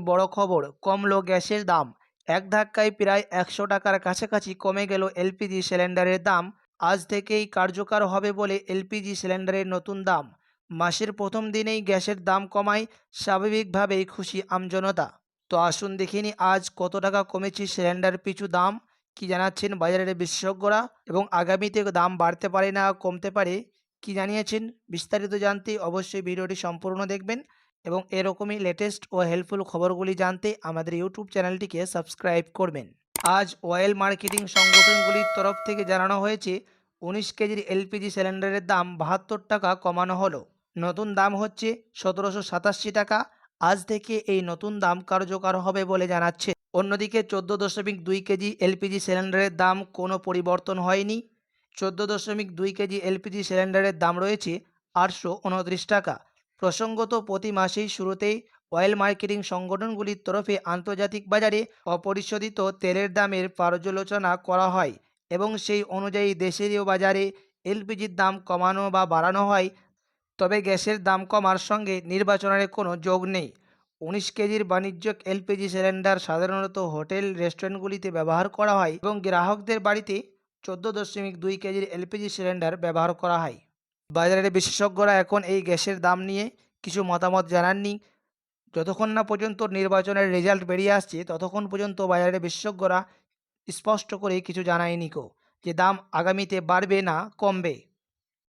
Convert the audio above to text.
বড় খবর কমলো গ্যাসের দাম। এক ধাক্কায় প্রায় একশো টাকার কাছাকাছি কমে গেল এলপিজি সিলিন্ডারের দাম। আজ থেকেই কার্যকর হবে বলে এলপিজি সিলিন্ডারের নতুন দাম। মাসের প্রথম দিনেই গ্যাসের দাম কমায়, স্বাভাবিকভাবেই খুশি আমজনতা। তো আসুন দেখিনি আজ কত টাকা কমেছে সিলিন্ডার পিছু দাম? কি জানাচ্ছেন বাজারের বিশেষজ্ঞরা? এবং আগামীতে দাম বাড়তে পারে না কমতে পারে, কি জানিয়েছেন? বিস্তারিত জানতে অবশ্যই ভিডিওটি সম্পূর্ণ দেখবেন। এবং এরকমই লেটেস্ট ও হেল্পফুল খবরগুলি জানতে আমাদের ইউটিউব চ্যানেলটিকে সাবস্ক্রাইব করবেন। আজ অয়েল মার্কেটিং সংগঠনগুলির তরফ থেকে জানানো হয়েছে, উনিশ কেজির এলপিজি সিলিন্ডারের দাম বাহাত্তর টাকা কমানো হলো। নতুন দাম হচ্ছে সতেরোশো সাতাশি টাকা। আজ থেকে এই নতুন দাম কার্যকর হবে বলে জানাচ্ছে। অন্যদিকে চোদ্দ দশমিক দুই কেজি এলপিজি সিলিন্ডারের দাম কোনো পরিবর্তন হয়নি। চোদ্দ দশমিক দুই কেজি এলপিজি সিলিন্ডারের দাম রয়েছে আটশো উনত্রিশ টাকা। প্রসঙ্গত প্রতি মাসেই শুরুতেই অয়েল মার্কেটিং সংগঠনগুলির তরফে আন্তর্জাতিক বাজারে অপরিশোধিত তেলের দামের পর্যালোচনা করা হয় এবং সেই অনুযায়ী দেশেরও বাজারে এলপিজির দাম কমানো বা বাড়ানো হয়। তবে গ্যাসের দাম কমার সঙ্গে নির্বাচনের কোনো যোগ নেই। উনিশ কেজির বাণিজ্যিক এলপিজি সিলিন্ডার সাধারণত হোটেল, রেস্টুরেন্টগুলিতে ব্যবহার করা হয় এবং গ্রাহকদের বাড়িতে চোদ্দ দশমিক দুই কেজির এলপিজি সিলিন্ডার ব্যবহার করা হয়। বাজারের বিশেষজ্ঞরা এখন এই গ্যাসের দাম নিয়ে কিছু মতামত জানাননি। যতক্ষণ না পর্যন্ত নির্বাচনের রেজাল্ট বেরিয়ে আসছে, ততক্ষণ পর্যন্ত বাজারের বিশেষজ্ঞরা স্পষ্ট করে কিছু জানায়নি কো, যে দাম আগামীতে বাড়বে না কমবে।